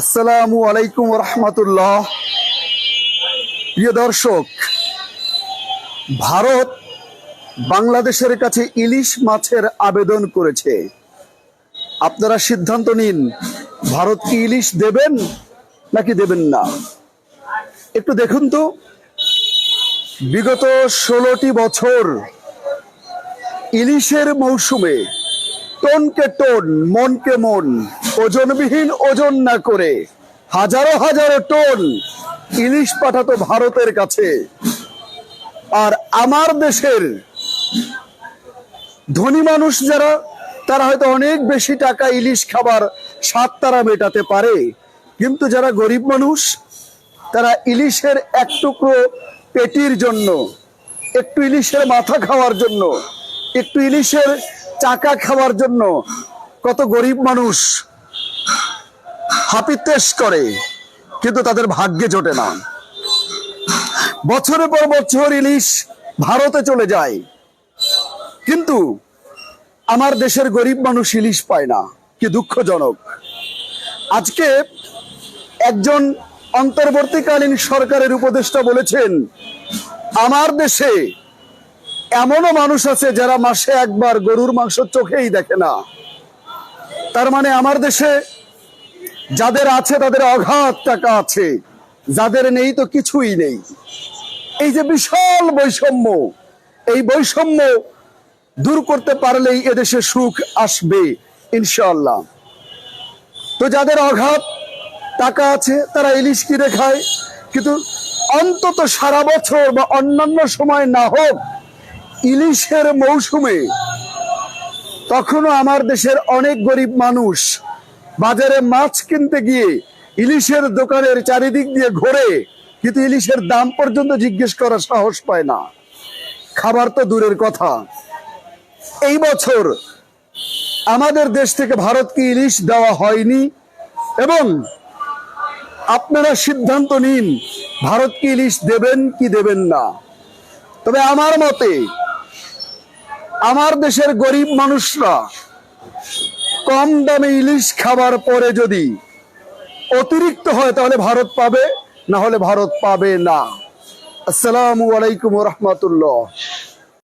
আসসালামু আলাইকুম রহমতুল্লাহ। প্রিয় দর্শক, ভারত বাংলাদেশের কাছে ইলিশ মাছের আবেদন করেছে। আপনারা সিদ্ধান্ত নিন, ভারত কি ইলিশ দেবেন নাকি দেবেন না? একটু দেখুন তো। বিগত ষোলোটি বছর ইলিশের মৌসুমে টনকে টন, মনকে মন ওজনবিহীন ওজন না করে হাজারো হাজারো টন ইলিশ পাঠাতো ভারতের কাছে। আর আমার দেশের ধনী মানুষ যারা, তারা হয়তো অনেক বেশি টাকা ইলিশ খাবার স্বাদ তারা মেটাতে পারে। কিন্তু যারা গরিব মানুষ, তারা ইলিশের এক টুকরো পেটির জন্য, একটু ইলিশের মাথা খাওয়ার জন্য, একটু ইলিশের চাকা খাওয়ার জন্য কত গরিব মানুষ হাপিতেশ করে, কিন্তু তাদের ভাগ্যে জোটে না। বছরের পর বছর ইলিশ ভারতে চলে যায়। কিন্তু আমার দেশের গরিব মানুষ ইলিশ পায় না, কি দুঃখজনক। আজকে একজন অন্তর্বর্তীকালীন সরকারের উপদেষ্টা বলেছেন, আমার দেশে এমনও মানুষ আছে যারা মাসে একবার গরুর মাংস চোখেই দেখে না। তার মানে আমার দেশে যাদের আছে, তাদের অগাধ টাকা আছে, যাদের নেই তো কিছুই নেই। এই যে বিশাল বৈষম্য, এই বৈষম্য দূর করতে পারলেই এদেশে সুখ আসবে, ইনশাআল্লাহ। তো যাদের অঘাত টাকা আছে, তারা ইলিশ কিনে খায়, কিন্তু অন্তত সারা বছর বা অন্যান্য সময় না হোক, ইলিশের মৌসুমে তখনও আমার দেশের অনেক গরিব মানুষ বাজারে মাছ কিনতে গিয়ে ইলিশের দোকানের চারিদিক দিয়ে ঘোরে, কিন্তু ইলিশের দাম পর্যন্ত জিজ্ঞেস করার সাহস পায় না। খাবার তো দূরের কথা। এই বছর আমাদের দেশ থেকে ভারতকে ইলিশ দেওয়া হয়নি এবং আপনারা সিদ্ধান্ত নিন, ভারতকে ইলিশ দেবেন কি দেবেন না। তবে আমার মতে আমার দেশের গরিব মানুষরা কম দামে ইলিশ খাবার পরে যদি অতিরিক্ত হয়, তাহলে ভারত পাবে, না হলে ভারত পাবে না। আসসালামু আলাইকুম রহমতুল্লাহ।